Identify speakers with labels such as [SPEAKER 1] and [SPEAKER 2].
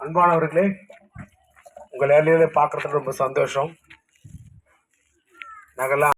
[SPEAKER 1] அன்பானவர்களே உங்கள் ஏழையில பார்க்குறது ரொம்ப சந்தோஷம். நாங்கள்லாம்